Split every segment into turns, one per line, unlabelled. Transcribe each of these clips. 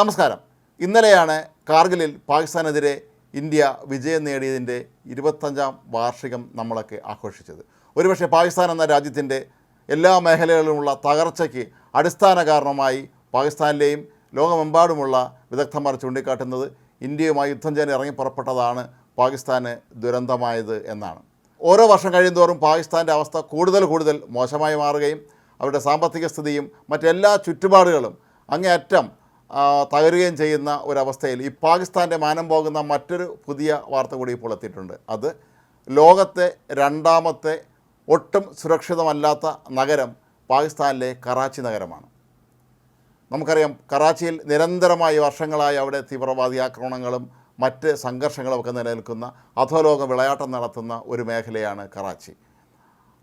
നമസ്കാരം. ഇന്നലെയാണ് കാർഗിലിൽ പാകിസ്ഥാനെതിരെ ഇന്ത്യ വിജയം നേടിയതിന്റെ ഇരുപത്തഞ്ചാം വാർഷികം നമ്മളൊക്കെ ആഘോഷിച്ചത്. ഒരുപക്ഷെ പാകിസ്ഥാൻ എന്ന രാജ്യത്തിന്റെ എല്ലാ മേഖലകളിലുമുള്ള തകർച്ചയ്ക്ക് അടിസ്ഥാന കാരണമായി പാകിസ്ഥാനിലെയും ലോകമെമ്പാടുമുള്ള വിദഗ്ധന്മാർ ചൂണ്ടിക്കാട്ടുന്നത് ഇന്ത്യയുമായി യുദ്ധം ചെയ്യാൻ ഇറങ്ങി പുറപ്പെട്ടതാണ് പാകിസ്ഥാന് ദുരന്തമായത് എന്നാണ്. ഓരോ വർഷം കഴിയുന്തോറും പാകിസ്ഥാന്റെ അവസ്ഥ കൂടുതൽ കൂടുതൽ മോശമായി മാറുകയും അവരുടെ സാമ്പത്തിക സ്ഥിതിയും മറ്റെല്ലാ ചുറ്റുപാടുകളും അങ്ങേയറ്റം തകരുകയും ചെയ്യുന്ന ഒരവസ്ഥയിൽ ഈ പാകിസ്ഥാന്റെ മാനം പോകുന്ന മറ്റൊരു പുതിയ വാർത്ത കൂടി ഇപ്പോൾ എത്തിയിട്ടുണ്ട്. അത് ലോകത്തെ രണ്ടാമത്തെ ഒട്ടും സുരക്ഷിതമല്ലാത്ത നഗരം പാകിസ്ഥാനിലെ കറാച്ചി നഗരമാണ്. നമുക്കറിയാം കറാച്ചിയിൽ നിരന്തരമായി വർഷങ്ങളായി അവിടെ തീവ്രവാദി ആക്രമണങ്ങളും മറ്റ് സംഘർഷങ്ങളും ഒക്കെ നിലനിൽക്കുന്ന അധോലോക വിളയാട്ടം നടത്തുന്ന ഒരു മേഖലയാണ് കറാച്ചി.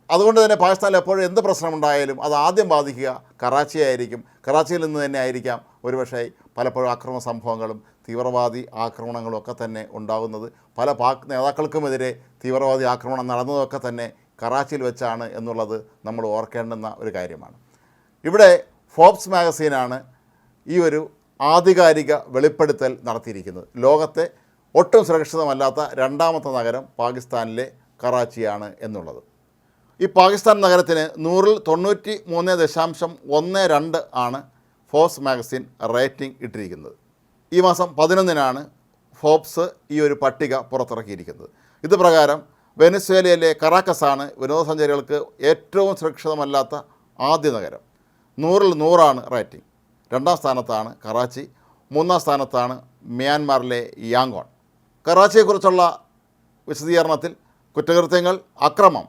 അതുകൊണ്ട് തന്നെ പാകിസ്ഥാനിൽ എപ്പോഴും എന്ത് പ്രശ്നമുണ്ടായാലും അത് ആദ്യം ബാധിക്കുക കറാച്ചിയായിരിക്കും. കറാച്ചിയിൽ നിന്ന് തന്നെ ആയിരിക്കാം. ഒരുപക്ഷെ പലപ്പോഴും ആക്രമ സംഭവങ്ങളും തീവ്രവാദി ആക്രമണങ്ങളും ഒക്കെ തന്നെ ഉണ്ടാകുന്നത്. പല പാക് നേതാക്കൾക്കുമെതിരെ തീവ്രവാദി ആക്രമണം നടന്നതൊക്കെ തന്നെ കറാച്ചിയിൽ വെച്ചാണ് എന്നുള്ളത് നമ്മൾ ഓർക്കേണ്ടുന്ന ഒരു കാര്യമാണ്. ഇവിടെ ഫോബ്സ് മാഗസീനാണ് ഈ ഒരു ആധികാരിക വെളിപ്പെടുത്തൽ നടത്തിയിരിക്കുന്നത്. ലോകത്തെ ഒട്ടും സുരക്ഷിതമല്ലാത്ത രണ്ടാമത്തെ നഗരം പാകിസ്ഥാനിലെ കറാച്ചിയാണ് എന്നുള്ളത്. ഈ പാകിസ്ഥാൻ നഗരത്തിന് നൂറിൽ തൊണ്ണൂറ്റി മൂന്ന് ദശാംശം ഒന്ന് രണ്ട് ആണ് ഫോബ്സ് മാഗസിൻ റേറ്റിംഗ് ഇട്ടിരിക്കുന്നത്. ഈ മാസം പതിനൊന്നിനാണ് ഫോബ്സ് ഈ ഒരു പട്ടിക പുറത്തിറക്കിയിരിക്കുന്നത്. ഇത് പ്രകാരം വെനസ്വേലയിലെ കറാക്കസാണ് വിനോദസഞ്ചാരികൾക്ക് ഏറ്റവും സുരക്ഷിതമല്ലാത്ത ആദ്യ നഗരം. നൂറിൽ നൂറാണ് റേറ്റിംഗ്. രണ്ടാം സ്ഥാനത്താണ് കറാച്ചി. മൂന്നാം സ്ഥാനത്താണ് മ്യാൻമാറിലെ യാങ്കോൺ കറാച്ചിയെക്കുറിച്ചുള്ള വിശദീകരണത്തിൽ കുറ്റകൃത്യങ്ങൾ അക്രമം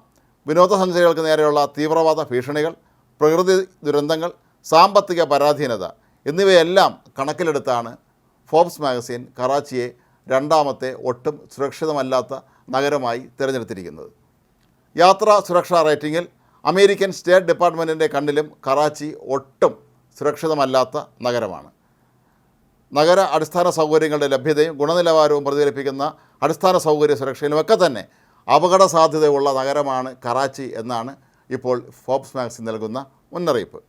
വിനോദസഞ്ചാരികൾക്ക് നേരെയുള്ള തീവ്രവാദ ഭീഷണികൾ പ്രകൃതി ദുരന്തങ്ങൾ സാമ്പത്തിക പരാധീനത എന്നിവയെല്ലാം കണക്കിലെടുത്താണ് ഫോബ്സ് മാഗസിൻ കറാച്ചിയെ രണ്ടാമത്തെ ഒട്ടും സുരക്ഷിതമല്ലാത്ത നഗരമായി തിരഞ്ഞെടുത്തിരിക്കുന്നത്. യാത്രാ സുരക്ഷാ റേറ്റിംഗിൽ അമേരിക്കൻ സ്റ്റേറ്റ് ഡിപ്പാർട്ട്മെന്റിന്റെ കണ്ണിലും കറാച്ചി ഒട്ടും സുരക്ഷിതമല്ലാത്ത നഗരമാണ്. നഗര അടിസ്ഥാന സൗകര്യങ്ങളുടെ ലഭ്യതയും ഗുണനിലവാരവും പ്രതിഫലിപ്പിക്കുന്ന അടിസ്ഥാന സൗകര്യ സുരക്ഷയിലുമൊക്കെ തന്നെ അപകട സാധ്യതയുള്ള നഗരമാണ് കറാച്ചി എന്നാണ് ഇപ്പോൾ ഫോബ്സ് മാഗസിൻ നൽകുന്ന മുന്നറിയിപ്പ്.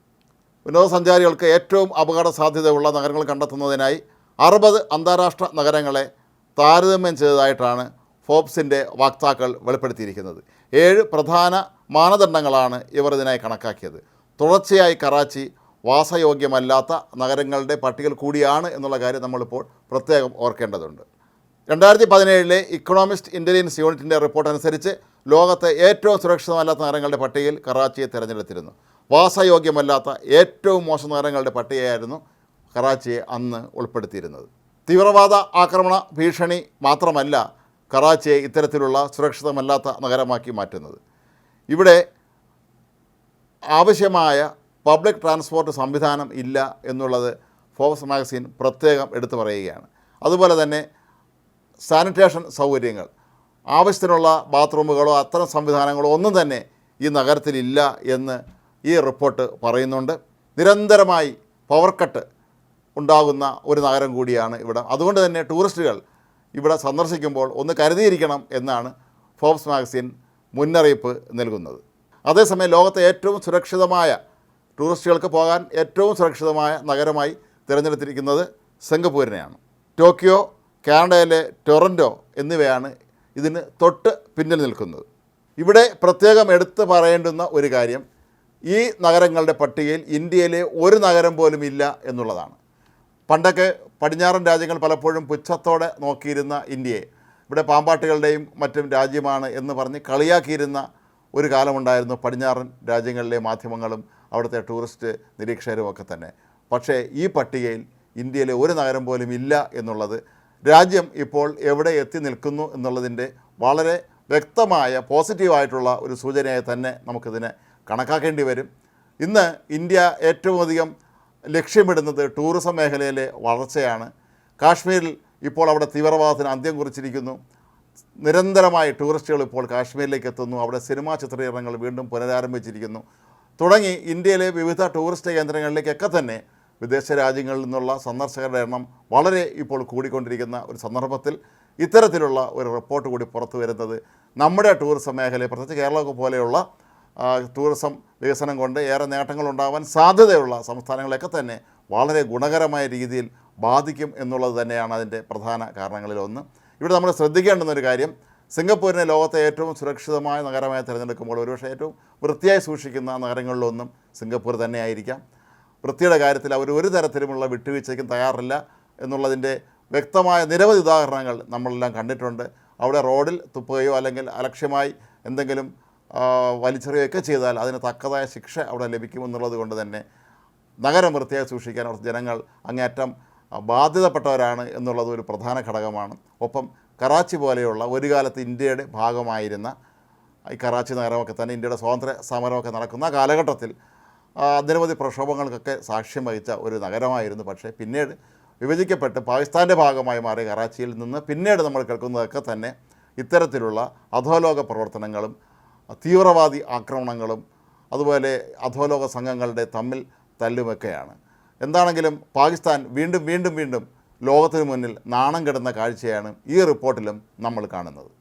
വിനോദസഞ്ചാരികൾക്ക് ഏറ്റവും അപകട സാധ്യതയുള്ള നഗരങ്ങൾ കണ്ടെത്തുന്നതിനായി അറുപത് അന്താരാഷ്ട്ര നഗരങ്ങളെ താരതമ്യം ചെയ്തതായിട്ടാണ് ഫോബ്സിന്റെ വാക്താക്കൾ വെളിപ്പെടുത്തിയിരിക്കുന്നത്. ഏഴ് പ്രധാന മാനദണ്ഡങ്ങളാണ് ഇവർ ഇതിനായി കണക്കാക്കിയത്. തുടർച്ചയായി കറാച്ചി വാസയോഗ്യമല്ലാത്ത നഗരങ്ങളുടെ പട്ടികയിൽ കൂടിയാണ് എന്നുള്ള കാര്യം നമ്മളിപ്പോൾ പ്രത്യേകം ഓർക്കേണ്ടതുണ്ട്. രണ്ടായിരത്തി പതിനേഴിലെ ഇക്കണോമിസ്റ്റ് ഇന്റലിജൻസ് യൂണിറ്റിന്റെ റിപ്പോർട്ട് അനുസരിച്ച് ലോകത്തെ ഏറ്റവും സുരക്ഷിതമല്ലാത്ത നഗരങ്ങളുടെ പട്ടികയിൽ കറാച്ചിയെ തിരഞ്ഞെടുത്തിരുന്നു. വാസയോഗ്യമല്ലാത്ത ഏറ്റവും മോശം നഗരങ്ങളുടെ പട്ടികയായിരുന്നു കറാച്ചിയെ അന്ന് ഉൾപ്പെടുത്തിയിരുന്നത്. തീവ്രവാദ ആക്രമണ ഭീഷണി മാത്രമല്ല കറാച്ചിയെ ഇത്തരത്തിലുള്ള സുരക്ഷിതമല്ലാത്ത നഗരമാക്കി മാറ്റുന്നത്. ഇവിടെ ആവശ്യമായ പബ്ലിക് ട്രാൻസ്പോർട്ട് സംവിധാനം ഇല്ല എന്നുള്ളത് ഫോക്സ് മാഗസിൻ പ്രത്യേകം എടുത്തു പറയുകയാണ്. അതുപോലെ തന്നെ സാനിറ്റേഷൻ സൗകര്യങ്ങൾ ആവശ്യത്തിനുള്ള ബാത്റൂമുകളോ അത്തരം സംവിധാനങ്ങളോ ഒന്നും തന്നെ ഈ നഗരത്തിലില്ല എന്ന് ഈ റിപ്പോർട്ട് പറയുന്നുണ്ട്. നിരന്തരമായി പവർ കട്ട് ഉണ്ടാകുന്ന ഒരു നഗരം കൂടിയാണ് ഇവിടെ. അതുകൊണ്ട് തന്നെ ടൂറിസ്റ്റുകൾ ഇവിടെ സന്ദർശിക്കുമ്പോൾ ഒന്ന് കരുതിയിരിക്കണം എന്നാണ് ഫോബ്സ് മാഗസിൻ മുന്നറിയിപ്പ് നൽകുന്നത്. അതേസമയം ലോകത്തെ ഏറ്റവും സുരക്ഷിതമായ ടൂറിസ്റ്റുകൾക്ക് പോകാൻ ഏറ്റവും സുരക്ഷിതമായ നഗരമായി തിരഞ്ഞെടുത്തിരിക്കുന്നത് സിംഗപ്പൂരിനെയാണ്. ടോക്കിയോ കാനഡയിലെ ടൊറന്റോ എന്നിവയാണ് ഇതിന് തൊട്ട് പിന്നിൽ നിൽക്കുന്നത്. ഇവിടെ പ്രത്യേകം എടുത്തു പറയേണ്ടുന്ന ഒരു കാര്യം ഈ നഗരങ്ങളുടെ പട്ടികയിൽ ഇന്ത്യയിലെ ഒരു നഗരം പോലും ഇല്ല എന്നുള്ളതാണ്. പണ്ടൊക്കെ പടിഞ്ഞാറൻ രാജ്യങ്ങൾ പലപ്പോഴും പുച്ഛത്തോടെ നോക്കിയിരുന്ന ഇന്ത്യയെ. ഇവിടെ പാമ്പാട്ടുകളുടെയും മറ്റും രാജ്യമാണ് എന്ന് പറഞ്ഞ് കളിയാക്കിയിരുന്ന ഒരു കാലമുണ്ടായിരുന്നു പടിഞ്ഞാറൻ രാജ്യങ്ങളിലെ മാധ്യമങ്ങളും അവിടുത്തെ ടൂറിസ്റ്റ് നിരീക്ഷകരും ഒക്കെ തന്നെ. പക്ഷേ ഈ പട്ടികയിൽ ഇന്ത്യയിലെ ഒരു നഗരം പോലും ഇല്ല എന്നുള്ളത് രാജ്യം ഇപ്പോൾ എവിടെ എത്തി നിൽക്കുന്നു എന്നുള്ളതിന്റെ വളരെ വ്യക്തമായ പോസിറ്റീവായിട്ടുള്ള ഒരു സൂചനയായി തന്നെ നമുക്കിതിനെ കണക്കാക്കേണ്ടി വരും. ഇന്ന് ഇന്ത്യ ഏറ്റവും അധികം ലക്ഷ്യമിടുന്നത് ടൂറിസം മേഖലയിലെ വളർച്ചയാണ്. കാശ്മീരിൽ ഇപ്പോൾ അവിടെ തീവ്രവാദത്തിന് അന്ത്യം കുറിച്ചിരിക്കുന്നു. നിരന്തരമായി ടൂറിസ്റ്റുകൾ ഇപ്പോൾ കാശ്മീരിലേക്ക് എത്തുന്നു. അവിടെ സിനിമാ ചിത്രീകരണങ്ങൾ വീണ്ടും പുനരാരംഭിച്ചിരിക്കുന്നു. തുടങ്ങി ഇന്ത്യയിലെ വിവിധ ടൂറിസ്റ്റ് കേന്ദ്രങ്ങളിലേക്കൊക്കെ തന്നെ വിദേശ രാജ്യങ്ങളിൽ നിന്നുള്ള സന്ദർശകരുടെ എണ്ണം വളരെ ഇപ്പോൾ കൂടിക്കൊണ്ടിരിക്കുന്ന ഒരു സന്ദർഭത്തിൽ ഇത്തരത്തിലുള്ള ഒരു റിപ്പോർട്ട് കൂടി പുറത്തു വരുന്നത് നമ്മുടെ ടൂറിസം മേഖലയെ പ്രത്യേകിച്ച് കേരളമൊക്കെ പോലെയുള്ള ടൂറിസം വികസനം കൊണ്ട് ഏറെ നേട്ടങ്ങളുണ്ടാവാൻ സാധ്യതയുള്ള സംസ്ഥാനങ്ങളെയൊക്കെ തന്നെ വളരെ ഗുണകരമായ രീതിയിൽ ബാധിക്കും എന്നുള്ളത് തന്നെയാണ് അതിന്റെ പ്രധാന കാരണങ്ങളിലൊന്ന് ഇവിടെ നമ്മൾ ശ്രദ്ധിക്കേണ്ടുന്ന ഒരു കാര്യം സിംഗപ്പൂരിനെ ലോകത്തെ ഏറ്റവും സുരക്ഷിതമായ നഗരമായി തിരഞ്ഞെടുക്കുമ്പോൾ ഒരുപക്ഷെ ഏറ്റവും വൃത്തിയായി സൂക്ഷിക്കുന്ന നഗരങ്ങളിലൊന്നും സിംഗപ്പൂർ തന്നെയായിരിക്കാം. വൃത്തിയുടെ കാര്യത്തിൽ അവർ ഒരു തരത്തിലുമുള്ള വിട്ടുവീഴ്ചയ്ക്കും തയ്യാറില്ല എന്നുള്ളതിന്റെ വ്യക്തമായ നിരവധി ഉദാഹരണങ്ങൾ നമ്മളെല്ലാം കണ്ടിട്ടുണ്ട്. അവിടെ റോഡിൽ തുപ്പുകയോ അല്ലെങ്കിൽ അലക്ഷ്യമായി എന്തെങ്കിലും വലിച്ചെറിയുകയൊക്കെ ചെയ്താൽ അതിന് തക്കതായ ശിക്ഷ അവിടെ ലഭിക്കുമെന്നുള്ളത് കൊണ്ട് തന്നെ നഗരം വൃത്തിയായി സൂക്ഷിക്കാൻ അവർ ജനങ്ങൾ അങ്ങേയറ്റം ബാധ്യതപ്പെട്ടവരാണ് എന്നുള്ളത് ഒരു പ്രധാന ഘടകമാണ്. ഒപ്പം കറാച്ചി പോലെയുള്ള ഒരു കാലത്ത് ഇന്ത്യയുടെ ഭാഗമായിരുന്ന ഈ കറാച്ചി നഗരമൊക്കെ തന്നെ ഇന്ത്യയുടെ സ്വാതന്ത്ര്യ സമരമൊക്കെ നടക്കുന്ന കാലഘട്ടത്തിൽ നിരവധി പ്രക്ഷോഭങ്ങൾക്കൊക്കെ സാക്ഷ്യം വഹിച്ച ഒരു നഗരമായിരുന്നു. പക്ഷേ പിന്നീട് വിഭജിക്കപ്പെട്ട് പാകിസ്ഥാന്റെ ഭാഗമായി മാറിയ കറാച്ചിയിൽ നിന്ന് പിന്നീട് നമ്മൾ കേൾക്കുന്നതൊക്കെ തന്നെ ഇത്തരത്തിലുള്ള അധോലോക പ്രവർത്തനങ്ങളും തീവ്രവാദി ആക്രമണങ്ങളും അതുപോലെ അധോലോക സംഘങ്ങളുടെ തമ്മിൽ തല്ലുമൊക്കെയാണ്. എന്താണെങ്കിലും പാകിസ്ഥാൻ വീണ്ടും വീണ്ടും വീണ്ടും ലോകത്തിന് മുന്നിൽ നാണം കെടുന്ന കാഴ്ചയാണ് ഈ റിപ്പോർട്ടിലും നമ്മൾ കാണുന്നത്.